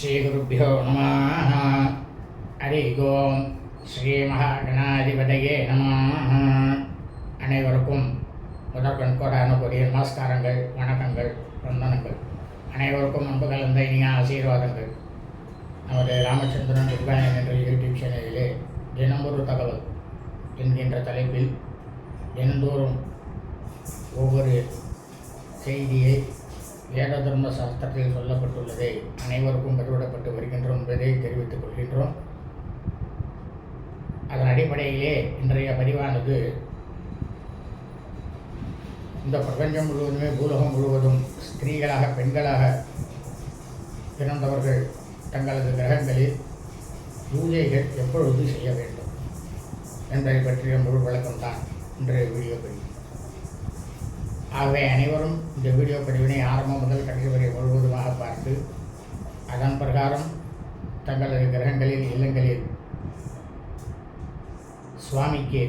ஸ்ரீகுருப்போ நம ஹரி ஓம் ஸ்ரீ மகாகணாதிபதியே நம அனைவருக்கும் முதற்கண் கோடான கூடிய நமஸ்காரங்கள் வணக்கங்கள் வந்தனங்கள். அனைவருக்கும் அன்பு கலந்த இனிய ஆசீர்வாதங்கள். நமது ராமச்சந்திரன் துர்காயன் என்ற யூடியூப் சேனலிலே தினம் ஒரு தகவல் என்கின்ற தலைப்பில் தினந்தோறும் ஒவ்வொரு செய்தியை வேத தர்ம சாஸ்திரத்தில் சொல்லப்பட்டுள்ளதை அனைவருக்கும் கருவிடப்பட்டு வருகின்றோம் என்பதை தெரிவித்துக் கொள்கின்றோம். அதன் அடிப்படையிலே இன்றைய பதிவானது இந்த பிரபஞ்சம் முழுவதுமே பூலகம் முழுவதும் ஸ்திரீகளாக பெண்களாக பிறந்தவர்கள் தங்களது கிரகங்களில் பூஜைகள் எப்பொழுது செய்ய வேண்டும் என்பதை பற்றிய முழு விளக்கம்தான் இன்றைய வீடியோ பதிவு. ஆகவே அனைவரும் இந்த வீடியோ பதிவினை ஆரம்பம் முதல் கடைசி வரை முழுவதுமாக பார்த்து அதன் பிரகாரம் தங்களது கிரகங்களில் இல்லங்களில் சுவாமிக்கு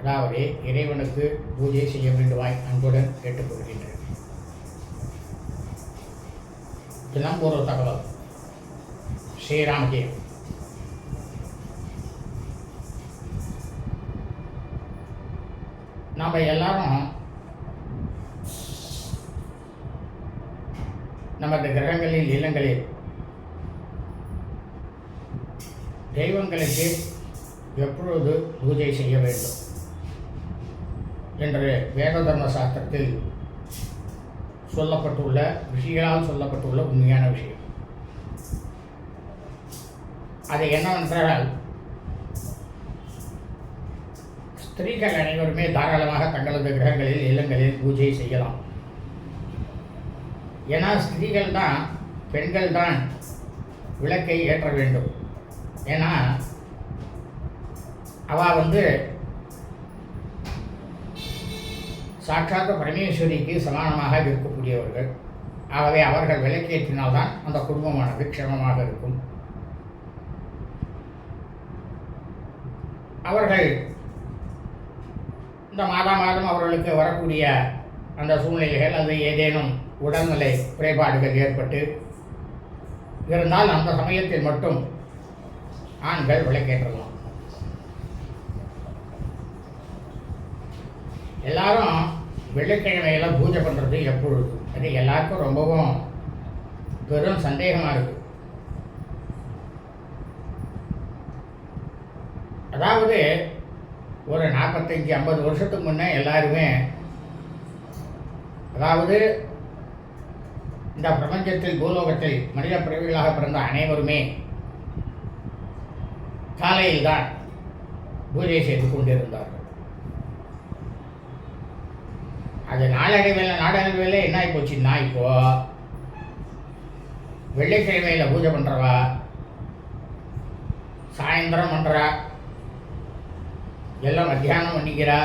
அதாவது இறைவனுக்கு பூஜை செய்ய வேண்டுமாய் அன்புடன் கேட்டுக்கொள்கின்றேன். தினம் ஒரு தகவல். ஸ்ரீராமஜெயம். நம்ம எல்லாரும் நமது கிரகங்களில் இல்லங்களில் தெய்வங்களுக்கு எப்பொழுது பூஜை செய்ய வேண்டும்? என்று வேத தர்ம சாஸ்திரத்தில் சொல்லப்பட்டுள்ள விஷயங்களால் சொல்லப்பட்டுள்ள உண்மையான விஷயம். அது என்னவென்றால் ஸ்திரீகள் அனைவருமே தாராளமாக தங்களது கிரகங்களில் இல்லங்களில் பூஜை செய்யலாம். ஏன்னா ஸ்திரீகள் தான் பெண்கள் தான் விளக்கை ஏற்ற வேண்டும். ஏன்னா அவள் வந்து சாட்சாத் பரமேஸ்வரிக்கு சமானமாக இருக்கக்கூடியவர்கள். ஆகவே அவர்கள் விலக்கேற்றினால்தான் அந்த குடும்பமானது க்ஷமமாக இருக்கும். அவர்கள் இந்த மாதா மாதம் அவர்களுக்கு வரக்கூடிய அந்த சூழ்நிலைகள் அது ஏதேனும் உடல்நிலை குறைபாடுகள் ஏற்பட்டு இருந்தால் அந்த சமயத்தில் மட்டும் ஆண்கள் விளக்கேற்றலாம். எல்லாரும் வெள்ளிக்கிழமையெல்லாம் பூஜை பண்ணுறது எப்பொழுது? அது எல்லாருக்கும் ரொம்பவும் பெரும் சந்தேகமாக இருக்குது அதாவது ஒரு நாற்பத்தஞ்சு ஐம்பது வருஷத்துக்கு முன்னே எல்லாருமே அதாவது இந்த பிரபஞ்சத்தில் பூலோகத்தில் மனித பிறவிகளாக பிறந்த அனைவருமே காலையில் தான் பூஜை செய்து கொண்டிருந்தார்கள். அது நாளடைவில் நாடகங்களில் என்ன ஆகி போச்சுன்னா இப்போ வெள்ளிக்கிழமையில் பூஜை பண்ணுறவா சாயந்தரம் பண்ணுறா எல்லாம் மத்தியானம் பண்ணிக்கிறா?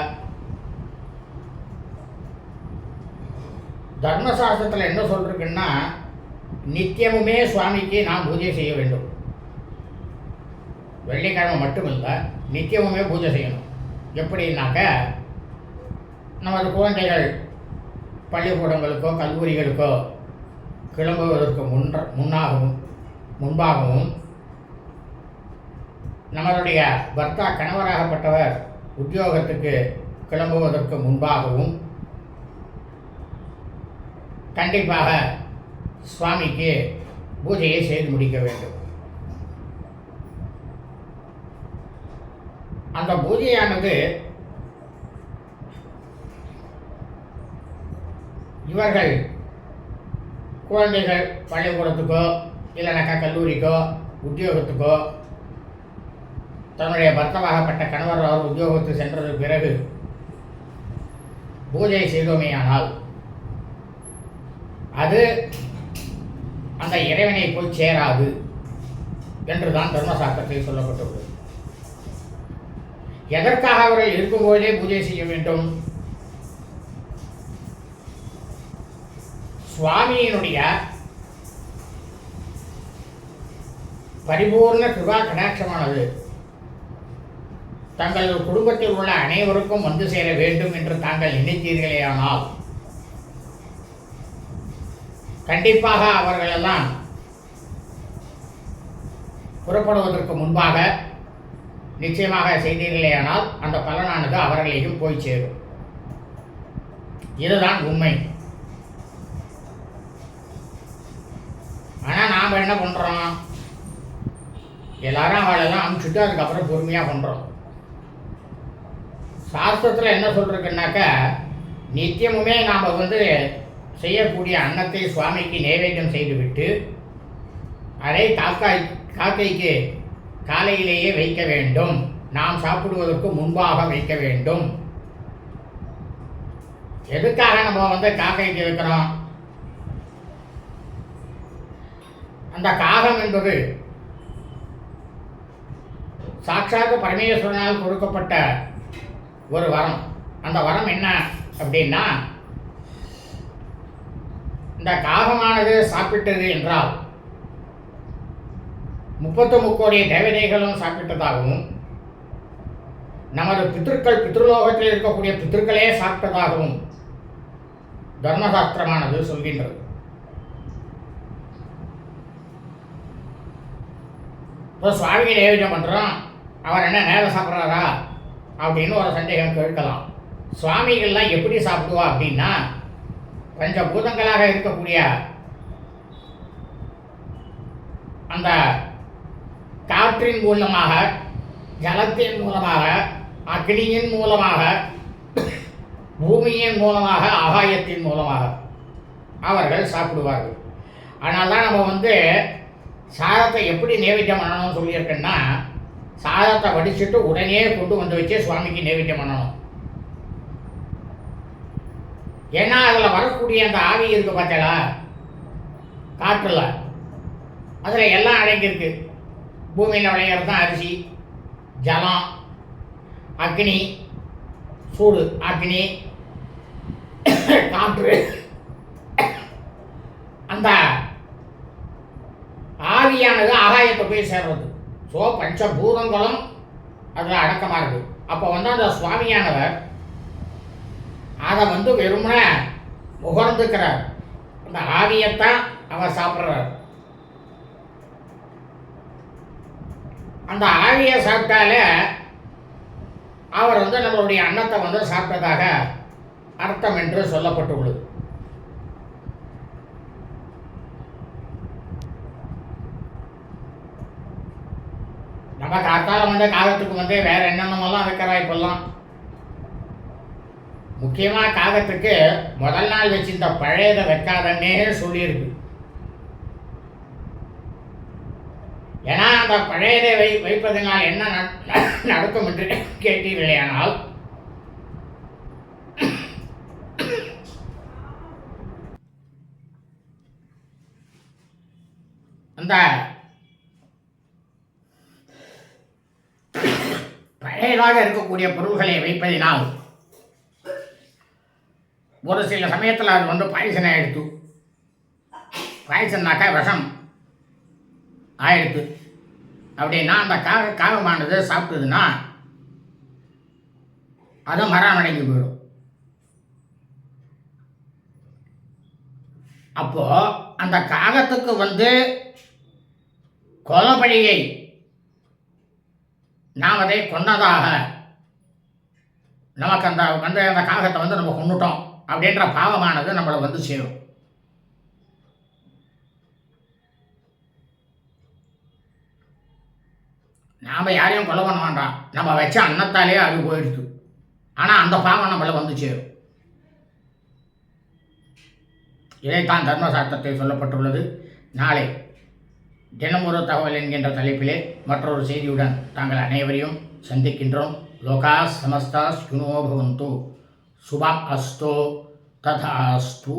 தர்மசாஸ்திரத்தில் என்ன சொல்லிருக்குன்னா நித்தியமுமே சுவாமிக்கு நாம் பூஜை செய்ய வேண்டும். வெள்ளிக்கிழமை மட்டுமில்லை நித்தியமுமே பூஜை செய்யணும். எப்படின்னாக்க நமது குழந்தைகள் பள்ளிக்கூடங்களுக்கோ கல்லூரிகளுக்கோ கிளம்புவதற்கு முன்ற முன்னாகவும் முன்பாகவும் நம்மளுடைய பர்த்தா கணவராகப்பட்டவர் உத்தியோகத்துக்கு கிளம்புவதற்கு முன்பாகவும் கண்டிப்பாக சுவாமிக்கு பூஜையை செய்து முடிக்க வேண்டும். அந்த பூஜையானது இவர்கள் குழந்தைகள் பள்ளிக்கூடத்துக்கோ இல்லைனாக்கா கல்லூரிக்கோ உத்தியோகத்துக்கோ தன்னுடைய பர்த்தமாகப்பட்ட கணவர் அவர் உத்தியோகத்துக்கு சென்றதற்கு பிறகு பூஜை செய்தோமேயானால் அது அந்த இறைவனை போய் சேராது என்றுதான் தர்மசாஸ்திரத்தில் சொல்லப்பட்டுள்ளது. எதற்காக அவர்கள் இருக்கும்போதே பூஜை செய்ய வேண்டும்? சுவாமியினுடைய பரிபூர்ண கிருபா கடாட்சமானது. தங்கள் குடும்பத்தில் உள்ள அனைவருக்கும் வந்து சேர வேண்டும் என்று தாங்கள் நினைத்தீர்களேயானால் கண்டிப்பாக அவர்களெல்லாம் புறப்படுவதற்கு முன்பாக நிச்சயமாக செய்தீர்களேயானால் அந்த பலனானது அவர்களையும் போய் சேரும். இதுதான் உண்மை. ஆனால் நாம் என்ன பண்ணுறோம் எல்லாரும் அவளெல்லாம் அனுப்பிச்சுட்டு அதுக்கப்புறம் பொறுமையாக பண்ணுறோம் சாஸ்திரத்தில் என்ன சொல்றதுன்னாக்கா நித்தியமுமே நாம் வந்து செய்யக்கூடிய அன்னத்தை சுவாமிக்கு நைவேத்தியம் செய்துவிட்டு அதை காக்காய் காக்கைக்கு காலையிலேயே வைக்க வேண்டும். நாம் சாப்பிடுவதற்கு முன்பாக வைக்க வேண்டும். எதுக்காக நம்ம வந்து காக்கைக்கு வைக்கிறோம்? அந்த காகம் என்பது சாட்சாத்து பரமேஸ்வரனால் கொடுக்கப்பட்ட ஒரு வரம். அந்த வரம் என்ன அப்படின்னா இந்த காகமானது சாப்பிட்டது என்றால் முப்பத்து முக்கோடி தேவதைகளும் சாப்பிட்டதாகவும் நமது பித்திருக்கள் பித்ருலோகத்தில் இருக்கக்கூடிய பித்திருக்களே சாப்பிட்டதாகவும் தர்மசாஸ்திரமானது சொல்கின்றது. இப்போ சுவாமிக்கு நியோஜனம் பண்ணுறோம் அவர் என்ன நேரம் சாப்பிட்றாரா? அப்படின்னு ஒரு சந்தேகம் கேட்கலாம். சுவாமிகள்லாம் எப்படி சாப்பிடுவா அப்படின்னா பஞ்சபூதங்களாக இருக்கக்கூடிய அந்த காற்றின் மூலமாக ஜலத்தின் மூலமாக அக்னியின் மூலமாக பூமியின் மூலமாக ஆகாயத்தின் மூலமாக அவர்கள் சாப்பிடுவார்கள். ஆனால் தான் நம்ம வந்து சாதத்தை எப்படி நைவேத்தியம் பண்ணணும்னு சொல்லியிருக்கேன்னா சாதத்தை வடிச்சிட்டு உடனே கொண்டு வந்து வச்சு சுவாமிக்கு நைவேத்தியம் பண்ணணும். ஏன்னா அதில் வரக்கூடிய அந்த ஆவி இருக்கு பார்த்தீங்களா காற்றுல. அதில் எல்லாம் அடங்கியிருக்கு. பூமியில் விளையிறது தான் அரிசி ஜலம் அக்னி சூடு அக்னி காற்று. அந்த ஆவியானது ஆகாயத்தை போய் சேர்றது. ஸோ பஞ்சபூதங்களும் அதில் அடக்கமாக இருக்குது அப்போ வந்து அந்த சுவாமியானவர் அதை வந்து வெறுமனே முகர்ந்துக்கிறார். அந்த ஆவியைத்தான் அவர் சாப்பிட்றார். அந்த ஆவியை சாப்பிட்டாலே அவர் வந்து நம்மளுடைய அன்னத்தை வந்து சாப்பிட்டதாக அர்த்தம் என்று சொல்லப்பட்டுள்ளது. நம்ம காத்தால வந்து காலத்துக்கு வந்து வேற என்னென்னமெல்லாம் இருக்கிறா இப்பெல்லாம்? முக்கியமாக காகத்துக்கு முதல் நாள் வச்சிருந்த பழையதை வைக்காதன்னே சொல்லியிருக்கு. ஏன்னா அந்த பழையதை வை வைப்பதனால் என்ன நடக்கும் என்று கேட்டீர்களேயானால் அந்த பழையதாக இருக்கக்கூடிய பொருள்களை வைப்பதினால் ஒரு சில சமயத்தில் அது வந்து பாய்சன் ஆயிடுத்து. பாய்சன்னாக்கா விஷம் ஆயிடுத்து. அப்படின்னா அந்த காக காகமானது சாப்பிட்டதுன்னா அது மரணமடைஞ்சு போயிடும். அப்போ அந்த காகத்துக்கு வந்து கொலபழியை நாம் அதை கொன்னதாக நமக்கு அந்த வந்து அந்த காகத்தை வந்து நம்ம கொண்டுட்டோம் அப்படின்ற பாவமானது நம்மளை வந்து சேரும். நாம் யாரையும் கொலை பண்ண வேண்டாம். நம்ம வச்ச அன்னத்தாலே அது போயிடுது. ஆனால் அந்த பாவம் நம்மளை வந்து சேரும். இதைத்தான் தர்மசாஸ்திரத்தில் சொல்லப்பட்டுள்ளது. நாளை தினமொரு தகவல் என்கின்ற தலைப்பிலே மற்றொரு செய்தியுடன் தாங்கள் அனைவரையும் சந்திக்கின்றோம். லோகா சமஸ்தா சுனோபவந்தோ శుభమస్తు తథాస్తు.